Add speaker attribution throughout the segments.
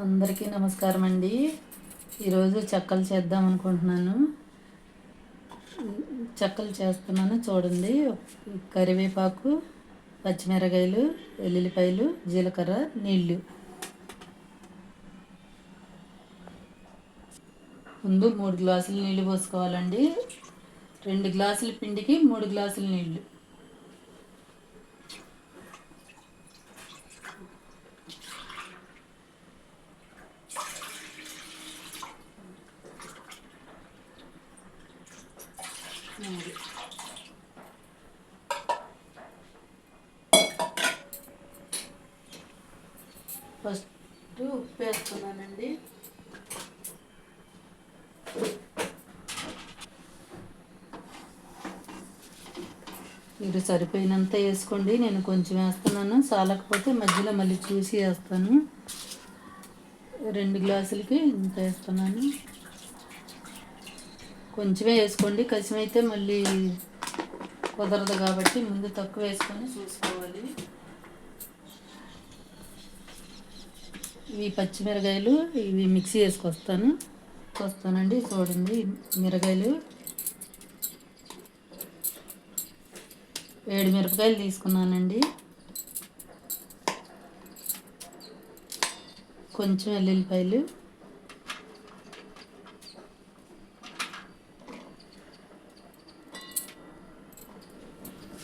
Speaker 1: అందరికీ నమస్కారం అండి. ఈరోజు చెక్కలు చేద్దాం అనుకుంటున్నాను. చెక్కలు చేస్తున్నాను చూడండి. కరివేపాకు పచ్చిమిరకాయలు వెల్లుల్లిపాయలు జీలకర్ర నీళ్ళు. ముందు మూడు గ్లాసులు నీళ్ళు పోసుకోవాలండి. రెండు గ్లాసుల పిండికి మూడు గ్లాసుల నీళ్ళు ఫస్ట్ ఉప్పు వేస్తున్నానండి మీరు సరిపోయినంత వేసుకోండి. నేను కొంచెం వేస్తున్నాను. చాలకపోతే మధ్యలో మళ్ళీ చూసి వేస్తాను. రెండు గ్లాసులకి ఇంత వేస్తున్నాను. కొంచెమే వేసుకోండి. కసిమైతే మళ్ళీ కుదరదు కాబట్టి ముందు తక్కువ వేసుకొని చూసుకోవాలి. ఇవి పచ్చిమిరకాయలు ఇవి మిక్సీ వేసుకొస్తాను. వస్తానండి చూడండి మిరకాయలు. ఏడు మిరపకాయలు తీసుకున్నానండి. కొంచెం వెల్లుల్లిపాయలు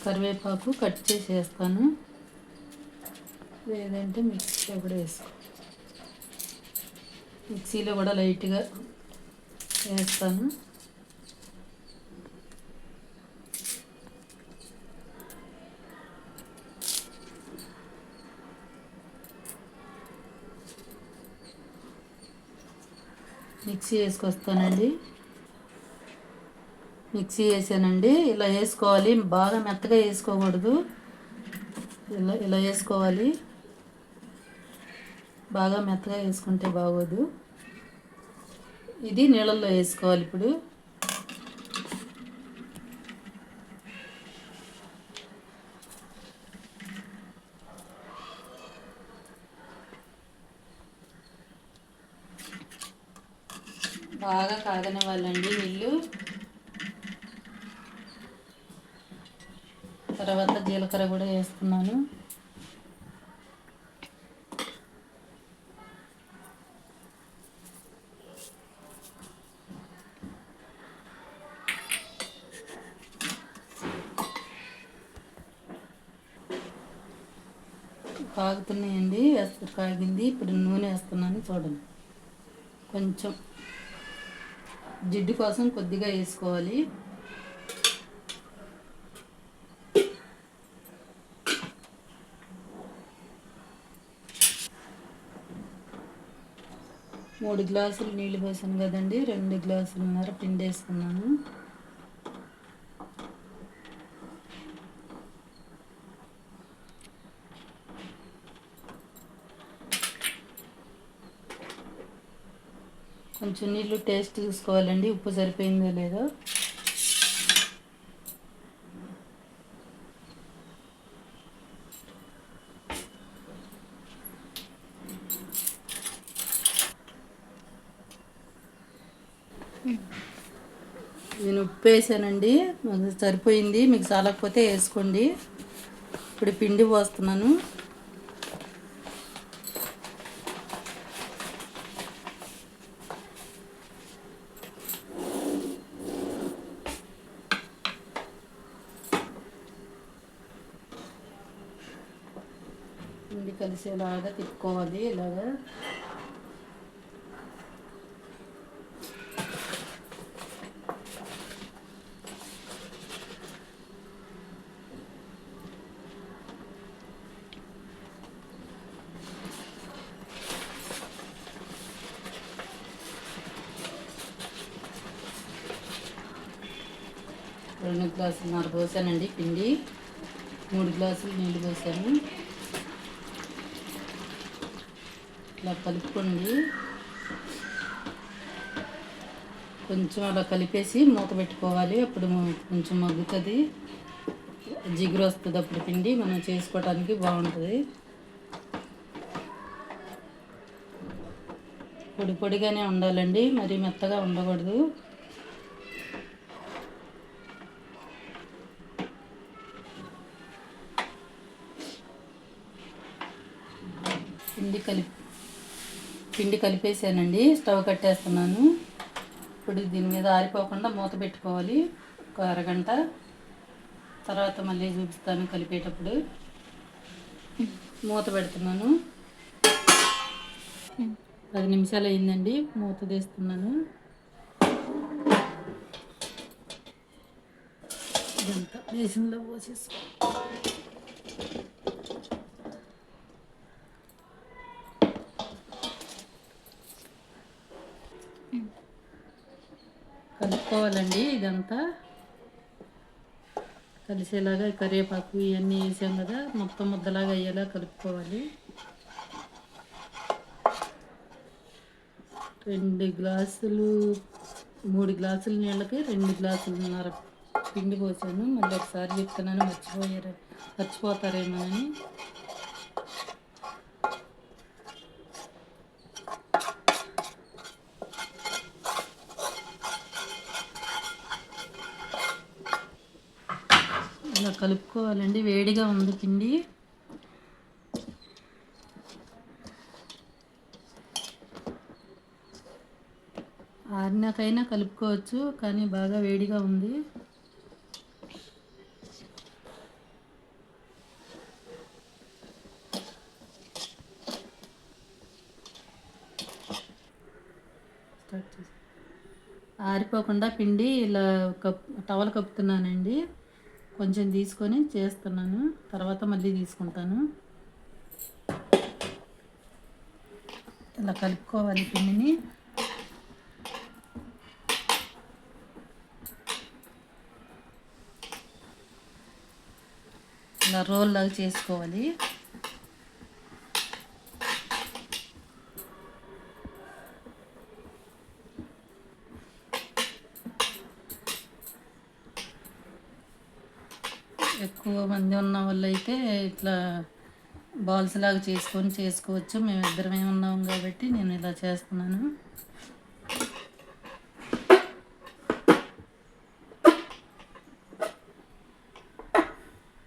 Speaker 1: కరివేపాకు కట్ చేసి వేస్తాను. లేదంటే మిక్సీ కూడా వేసుకో మిక్సీలో కూడా లైట్గా వేస్తాను. మిక్సీ వేసుకొస్తానండి. మిక్సీ వేసానండి. ఇలా వేసుకోవాలి. బాగా మెత్తగా వేసుకోకూడదు. ఇలా ఇలా వేసుకోవాలి. బాగా మెత్తగా వేసుకుంటే బాగోదు. ఇది నీళ్ళల్లో వేసుకోవాలి ఇప్పుడు. బాగా కాగనివ్వాలండి నీళ్ళు. తర్వాత జీలకర్ర కూడా వేస్తున్నాను. కాగుతున్నాయండి. వేస్తే కాగింది. ఇప్పుడు నూనె వేస్తున్నాను చూడండి. కొంచెం జిడ్డు కోసం కొద్దిగా వేసుకోవాలి. మూడు గ్లాసులు నీళ్ళు పోసాను కదండి. రెండు గ్లాసులున్నర పిండి వేసుకున్నాను. కొంచెం నీళ్ళు టేస్ట్ చూసుకోవాలండి ఉప్పు సరిపోయిందో లేదో. నేను ఉప్పు వేసానండి సరిపోయింది. మీకు చాలకపోతే వేసుకోండి. ఇప్పుడు పిండి పోస్తున్నాను. పిండి తిప్పుకోవాలి ఇలాగా. రెండు గ్లాసులున్నర పోసానండి పిండి. మూడు గ్లాసులు నీళ్ళు పోసాను. ఇట్లా కలుపుకోండి. కొంచెం అలా కలిపేసి మూత పెట్టుకోవాలి. అప్పుడు కొంచెం మగ్గుతుంది. జిగురు వస్తుంది అప్పుడు పిండి. మనం చేసుకోవడానికి బాగుంటుంది. పొడి పొడిగానే ఉండాలండి. మరి మెత్తగా ఉండకూడదు. పిండి కలిపి పిండి కలిపేసానండి. స్టవ్ కట్టేస్తున్నాను. ఇప్పుడు దీని మీద ఆరిపోకుండా మూత పెట్టుకోవాలి. ఒక అరగంట. తర్వాత మళ్ళీ చూపిస్తాను కలిపేటప్పుడు. మూత పెడుతున్నాను. పది నిమిషాలు అయిందండి. మూత తీస్తున్నాను. ఇదంతా బేసిన్లో పోసేసుకో కలుపుకోవాలండి ఇదంతా. కలిసేలాగా కరివేపాకు ఇవన్నీ వేసాం కదా మొత్తం ముద్దలాగా అయ్యేలా కలుపుకోవాలి. రెండు గ్లాసులు మూడు గ్లాసుల నీళ్ళకి రెండు గ్లాసులున్నర పిండి పోసాను. మళ్ళీ ఒకసారి చెప్తున్నాను మర్చిపోయారు మర్చిపోతారేమో అని కలుపుకోవాలండి. వేడిగా ఉంది పిండి. ఆరినాకైనా కలుపుకోవచ్చు కానీ బాగా వేడిగా ఉంది. ఆరిపోకుండా పిండి ఇలా కప్ టవల్ కప్పుతున్నానండి. కొంచెం తీసుకొని చేస్తున్నాను. తర్వాత మళ్ళీ తీసుకుంటాను. ఇలా కలుపుకోవాలి పిండిని. ఇలా రోల్ లాగా చేసుకోవాలి. వాళ్ళు అయితే ఇట్లా బాల్స్ లాగా చేసుకొని చేసుకోవచ్చు. మేము ఇద్దరమే ఉన్నాం కాబట్టి నేను ఇలా చేస్తున్నాను.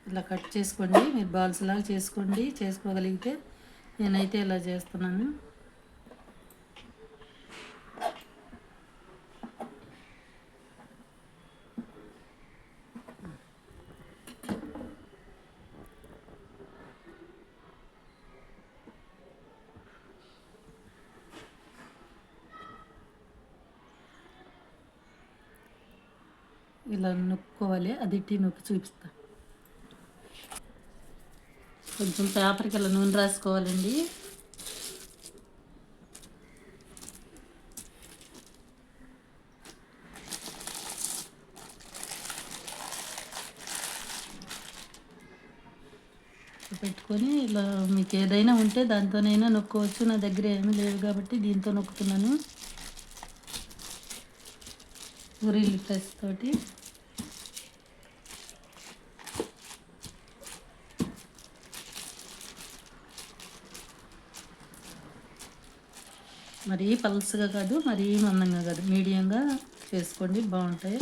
Speaker 1: ఇలా కట్ చేసుకోండి. మీరు బాల్స్ లాగా చేసుకోండి. చేసుకోగలిగితే నేనైతే ఇలా చేస్తున్నాను. ఇలా నొక్కోవాలి అది ఇట్టి నొక్కి చూపిస్తా. కొంచెం పేపర్కి ఇలా నూనె రాసుకోవాలండి. పెట్టుకొని ఇలా మీకు ఏదైనా ఉంటే దాంతోనైనా నొక్కోవచ్చు. నా దగ్గర ఏమీ లేవు కాబట్టి దీంతో నొక్కుతున్నాను. పూరీలు ప్రెస్ తోటి. మరీ పల్స్గా కాదు మరీ మందంగా కాదు. మీడియంగా చేసుకోండి బాగుంటాయి.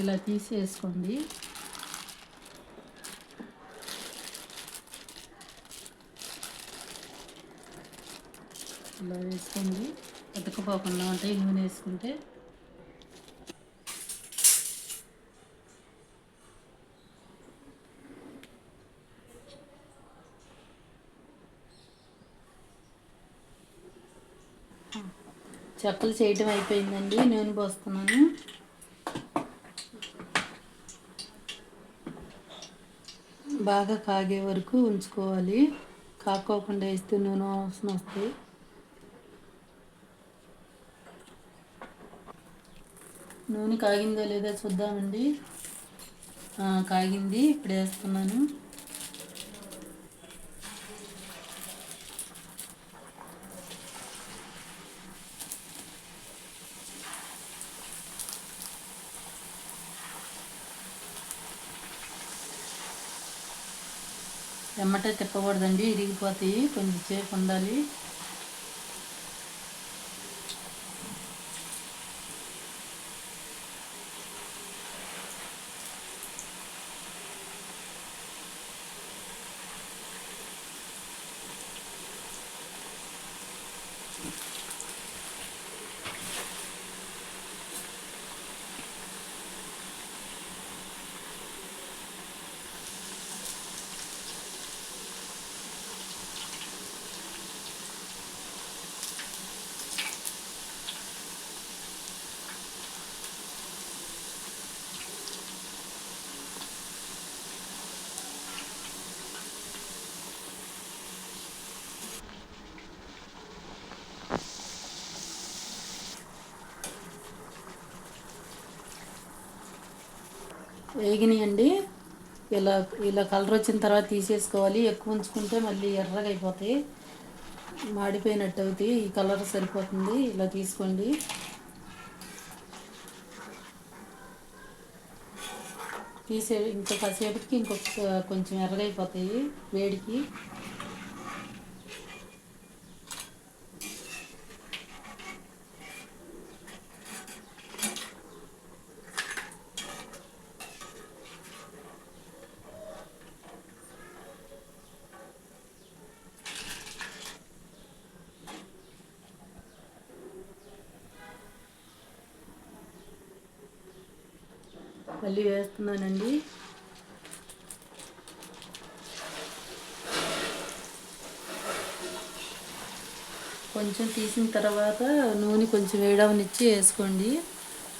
Speaker 1: ఇలా తీసి వేసుకోండి ఇలా వేసుకోండి. అతుక్కుపోకుండా ఉంటాయి నూనె వేసుకుంటే. చెక్కలు చేయటం అయిపోయిందండి. నూనె పోస్తున్నాను. బాగా కాగే వరకు ఉంచుకోవాలి. కాకోకుండా వేస్తే నూనె వాసన వస్తాయి. నూనె కాగిందో లేదో చూద్దామండి. కాగింది ఇప్పుడు వేస్తున్నాను. ఎమ్మటే తిప్పకూడదండి ఇరిగిపోతాయి కొంచెం సేపు ఉండాలి. వేగినాయండి. ఇలా ఇలా కలర్ వచ్చిన తర్వాత తీసేసుకోవాలి. ఎక్కువ ఉంచుకుంటే మళ్ళీ ఎర్రగా అయిపోతాయి. మాడిపోయినట్టు అవుతాయి. ఈ కలర్ సరిపోతుంది. ఇలా తీసుకోండి. తీసే ఇంకొక కాసేపటికి ఇంకొక కొంచెం ఎర్రగా అయిపోతాయి వేడికి. మళ్ళీ వేస్తున్నానండి. కొంచెం తీసిన తర్వాత నూనె కొంచెం వేడవనిచ్చి వేసుకోండి.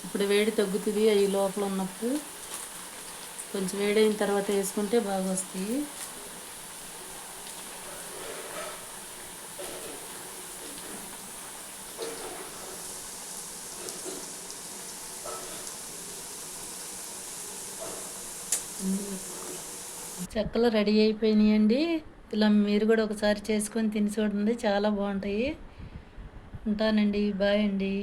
Speaker 1: ఇప్పుడు వేడి తగ్గుతుంది అవి లోపల ఉన్నప్పుడు. కొంచెం వేడైన తర్వాత వేసుకుంటే బాగా వస్తాయి చెక్కలు రెడీ అయిపోయినాయండి. ఇలా మీరు కూడా ఒకసారి చేసుకొని తిని చూడండి. చాలా బాగుంటాయి. ఉంటానండి. బాయ్ అండి.